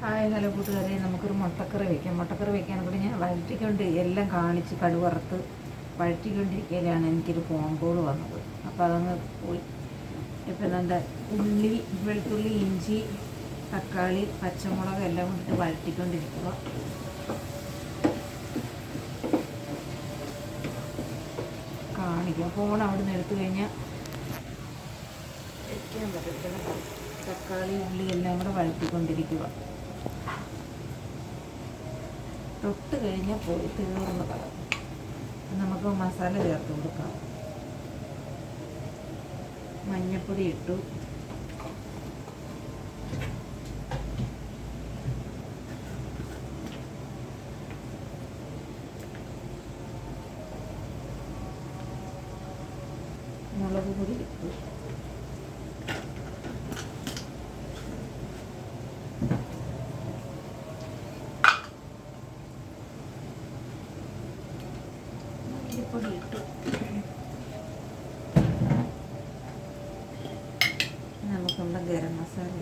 Hi hello കൂട്ടുകാരെ നമുക്കൊരു മുട്ടക്കറി വയ്ക്കാം മുട്ടക്കറി വയ്ക്കാൻ കൂടി ഞാൻ വഴറ്റിക്കൊണ്ട് എല്ലാം കാണിച്ച് കടുവറുത്ത് വഴറ്റിക്കൊണ്ടിരിക്കലാണ് എനിക്കൊരു ഫോൺ കോൾ വന്നത്. അപ്പോൾ അതങ്ങ് പോയി. ഇപ്പം എന്താ ഉള്ളി വെളുത്തുള്ളി ഇഞ്ചി തക്കാളി പച്ചമുളക് എല്ലാം കൊണ്ടിട്ട് വഴറ്റിക്കൊണ്ടിരിക്കുക കാണിക്കാം. ഫോൺ അവിടെ നിന്ന് എടുത്തു കഴിഞ്ഞാൽ വയ്ക്കാൻ പറ്റത്തില്ല. തക്കാളി ഉള്ളി എല്ലാം കൂടെ വഴറ്റിക്കൊണ്ടിരിക്കുക തൊട്ട് കഴിഞ്ഞാൽ പോയി തീർന്നു നമുക്ക് മസാല ചേർത്ത് കൊടുക്കാം. മഞ്ഞപ്പൊടി ഇട്ടു മുളക് പൊടി ഇട്ടു മല്ലിപ്പൊടി ഇട്ടു നമുക്കുള്ള ഗരം മസാല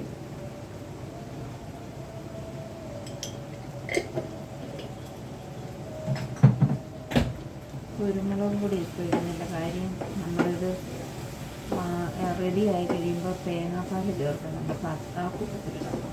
കുരുമുളകും കൂടി ഇട്ട് ഇടുന്നില്ല. കാര്യം നമ്മളിത് റെഡി ആയി കഴിയുമ്പോൾ തേങ്ങാപ്പാൽ ചേർക്കണം. നമുക്ക് ആ കൂട്ടത്തിലിടാം.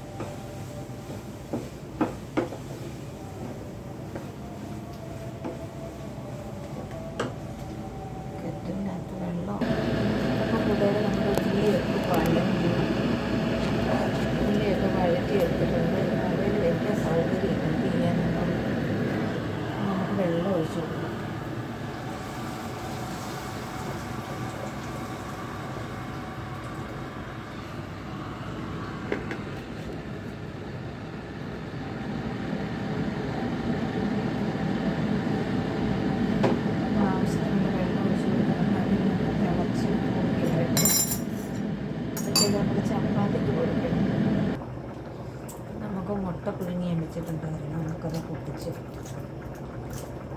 മുട്ട പുഴുങ്ങി എണ്ണിച്ചിട്ടുണ്ടായിരുന്നു. നമുക്കത് പൊട്ടിച്ച്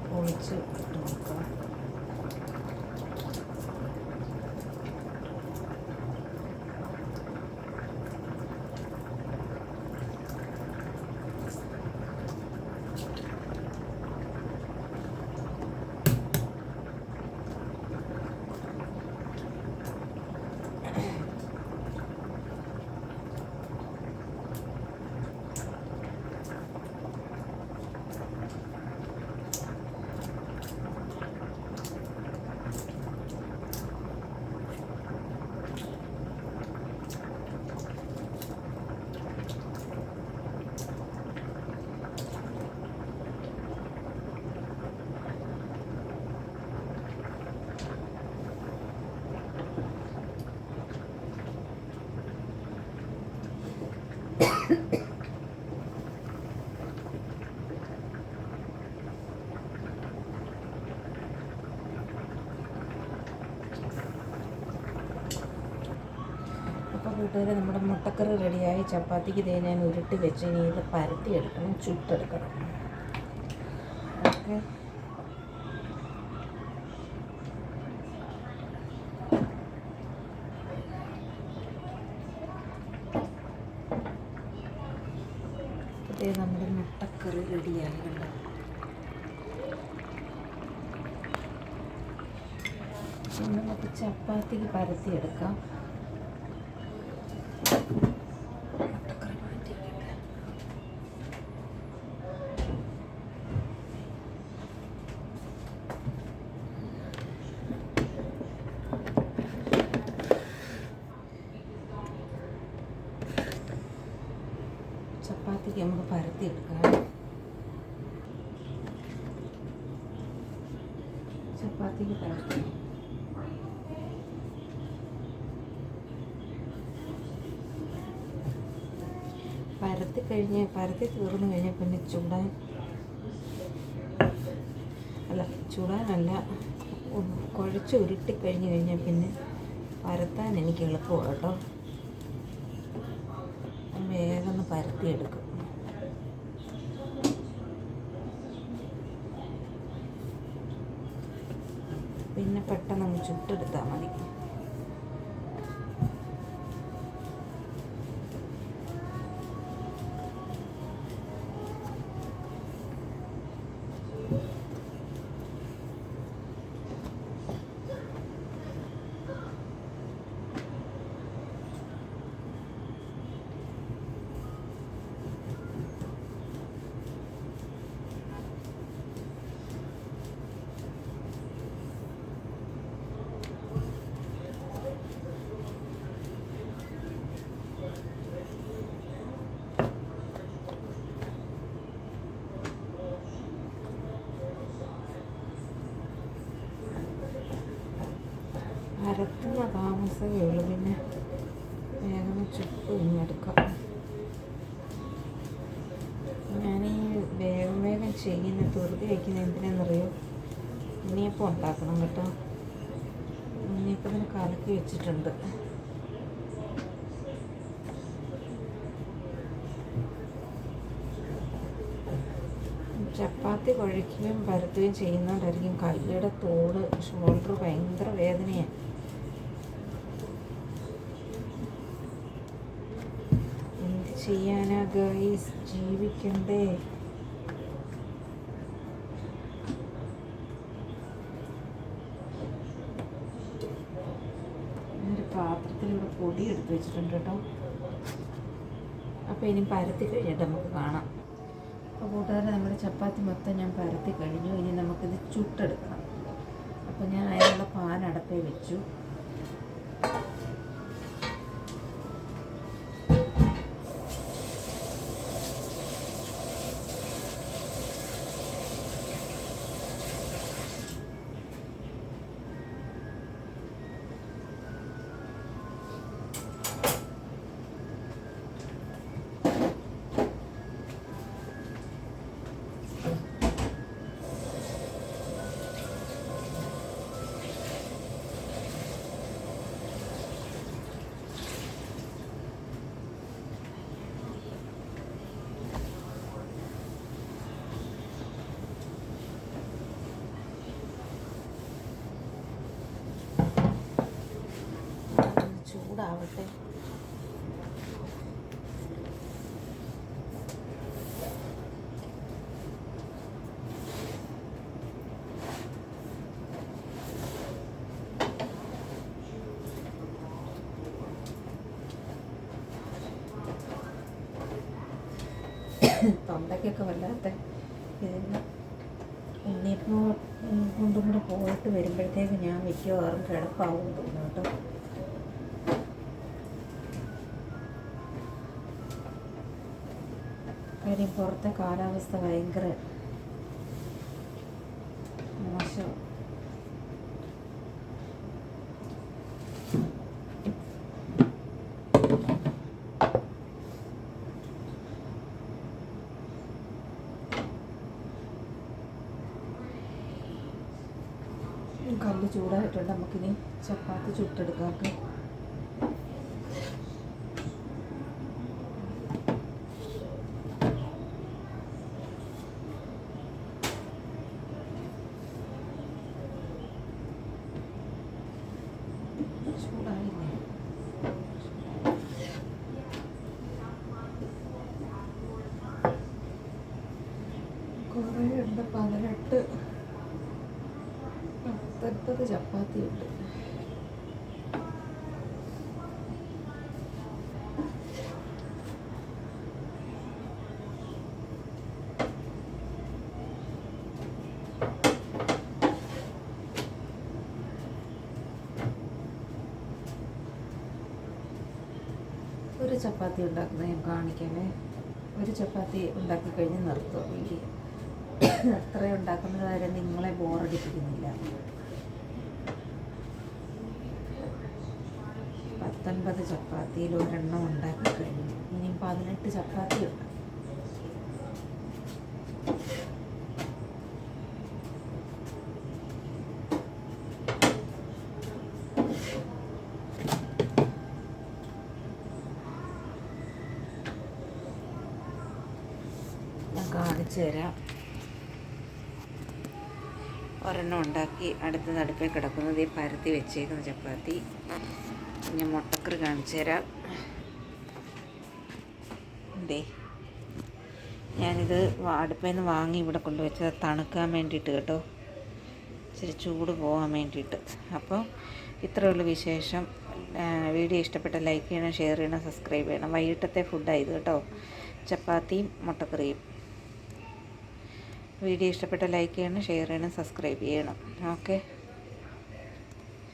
പൊളിച്ച് ഇട്ട് നോക്കാം കൂട്ടുകാരെ നമ്മുടെ മുട്ടക്കറി റെഡിയായി. ചപ്പാത്തിക്ക് ഇതേ ഞാൻ ഉരുട്ടി വെച്ച് ഇനി ഇത് പരത്തിയെടുക്കണം ചുട്ടെടുക്കണം. ഓക്കെ ഇതേ നമ്മുടെ മുട്ടക്കറി റെഡിയായി കണ്ടോ? നമുക്ക് ചപ്പാത്തിക്ക് പരത്തിയെടുക്കാം ചപ്പാത്തിക്ക് നമുക്ക് പരത്തിയെടുക്കാം പരത്തി കഴിഞ്ഞ് പരത്തി തീർന്നു കഴിഞ്ഞാൽ പിന്നെ ചൂടാൻ അല്ല ചൂടാനല്ല കുഴച്ച് ഉരുട്ടി കഴിഞ്ഞ് കഴിഞ്ഞാൽ പിന്നെ പരത്താൻ എനിക്ക് എളുപ്പമാണ് കേട്ടോ. വേഗം ഒന്ന് പരത്തിയെടുക്കും. പിന്നെ പെട്ടെന്ന് അങ്ങ് ചുട്ടെടുത്താൽ മതി. പരത്തുന്ന താമസമേ ഉള്ളൂ. പിന്നെ വേഗം ചുപ്പ് ഇങ്ങെടുക്കാം ഞാനീ വേഗം വേഗം ചെയ്യുന്ന ധൃതി വയ്ക്കുന്ന എന്തിനാണെന്നറിയോ ഉണ്ണിയപ്പം ഉണ്ടാക്കണം കേട്ടോ. ഉണ്ണിയപ്പത്തിന് കലക്കി വെച്ചിട്ടുണ്ട്. ചപ്പാത്തി കുഴയ്ക്കുകയും പരത്തുകയും ചെയ്യുന്നതുകൊണ്ടായിരിക്കും കൈയുടെ തോട് ഷോൾഡർ ഭയങ്കര വേദനയാണ് എന്ത് ചെയ്യാനാ ഗൈസ് ജീവിക്കണ്ടേ? ഒരു പാത്രത്തിൽ ഇവിടെ പൊടി എടുത്ത് വെച്ചിട്ടുണ്ട് കേട്ടോ. അപ്പോൾ ഇനി പരത്തി കഴിഞ്ഞിട്ട് നമുക്ക് കാണാം. അപ്പോൾ കൂട്ടുകാരെ നമ്മുടെ ചപ്പാത്തി മൊത്തം ഞാൻ പരത്തി കഴിഞ്ഞു. ഇനി നമുക്കിത് ചുട്ടെടുക്കണം അപ്പോൾ ഞാൻ അതിനുള്ള പാൻ അടപ്പേ വെച്ചു. ചൂടാവട്ടെ. തൊണ്ടയ്ക്കൊക്കെ വല്ലാത്ത ഇതിന് ഉണ്ണിയപ്പം കൊണ്ടും കൂടെ പോയിട്ട് വരുമ്പോഴത്തേക്ക് ഞാൻ മിക്കവാറും കിടപ്പാവും തോന്നുന്നു കേട്ടോ. കാര്യം പുറത്തെ കാലാവസ്ഥ ഭയങ്കര മോശം. കല്ല് ചൂടായിട്ടുണ്ട്. നമുക്കിനി ചപ്പാത്തി ചുട്ടെടുക്കാം ഓക്കെ ചൂടായില്ലേ കുറേ ഉണ്ട്. പതിനെട്ട് പത്തൊൻപത് ചപ്പാത്തി ഉണ്ട്. ഒരു ചപ്പാത്തി ഉണ്ടാക്കുന്നത് ഞാൻ കാണിക്കാമേ ഒരു ചപ്പാത്തി ഉണ്ടാക്കി കഴിഞ്ഞ് നിർത്തുക വീഡിയോ അത്ര ഉണ്ടാക്കുന്ന കാര്യം നിങ്ങളെ ബോറടിപ്പിക്കുന്നില്ല. പത്തൊൻപത് ചപ്പാത്തിയിൽ ഒരെണ്ണം ഉണ്ടാക്കി കഴിഞ്ഞു. ഇനി പതിനെട്ട് ചപ്പാത്തി ഉണ്ട് ഞാൻ കാണിച്ചു തരാം ഒരെണ്ണം ഉണ്ടാക്കി അടുത്ത അടുപ്പിൽ കിടക്കുന്നത് ഈ പരത്തി വെച്ചേക്കുന്ന ചപ്പാത്തി. ഞാൻ മുട്ടക്കറി കാണിച്ചു തരാം. ഉണ്ടേ ഞാനിത് അടുപ്പിൽ നിന്ന് വാങ്ങി ഇവിടെ കൊണ്ടുവച്ചത്. തണുക്കാൻ വേണ്ടിയിട്ട് കേട്ടോ. ഇച്ചിരി ചൂട് പോകാൻ വേണ്ടിയിട്ട്. അപ്പോൾ ഇത്രയുള്ള വിശേഷം. വീഡിയോ ഇഷ്ടപ്പെട്ട ലൈക്ക് ചെയ്യണം ഷെയർ ചെയ്യണം സബ്സ്ക്രൈബ് ചെയ്യണം. വൈകിട്ടത്തെ ഫുഡായത് കേട്ടോ. ചപ്പാത്തിയും മുട്ടക്കറിയും. വീഡിയോ ഇഷ്ടപ്പെട്ട ലൈക്ക് ചെയ്യണം ഷെയർ ചെയ്യണം സബ്സ്ക്രൈബ് ചെയ്യണം. ഓക്കെ.